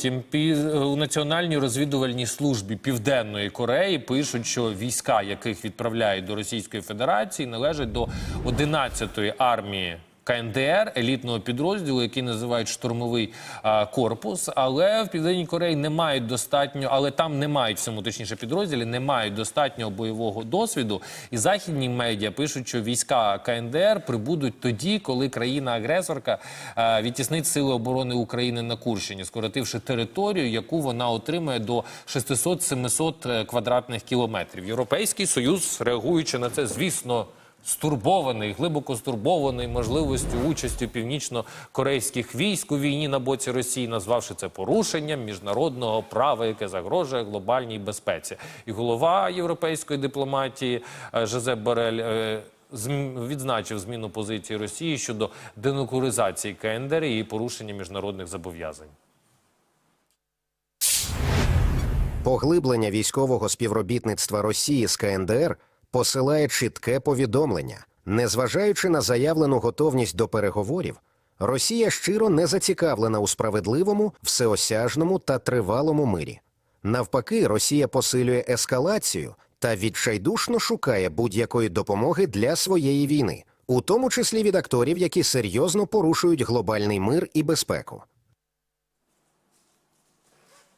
Потім у Національній розвідувальній службі Південної Кореї пишуть, що війська, яких відправляють до Російської Федерації, належать до 11-ї армії. КНДР, елітного підрозділу, який називають штурмовий а, корпус, але в південній Кореї не мають достатньо, але там не мають в цьому точніше підрозділі, не мають достатнього бойового досвіду. І західні медіа пишуть, що війська КНДР прибудуть тоді, коли країна-агресорка а, відтіснить сили оборони України на Курщині, скоротивши територію, яку вона отримає до 600-700 квадратних кілометрів. Європейський союз, реагуючи на це, звісно. Стурбований, глибоко стурбований можливістю участі північно-корейських військ у війні на боці Росії, назвавши це порушенням міжнародного права, яке загрожує глобальній безпеці. І голова європейської дипломатії е, Жозеп Борель е, відзначив зміну позиції Росії щодо денуклеаризації КНДР і порушення міжнародних зобов'язань. Поглиблення військового співробітництва Росії з КНДР посилає чітке повідомлення. Незважаючи на заявлену готовність до переговорів, Росія щиро не зацікавлена у справедливому, всеосяжному та тривалому мирі. Навпаки, Росія посилює ескалацію та відчайдушно шукає будь-якої допомоги для своєї війни, у тому числі від акторів, які серйозно порушують глобальний мир і безпеку.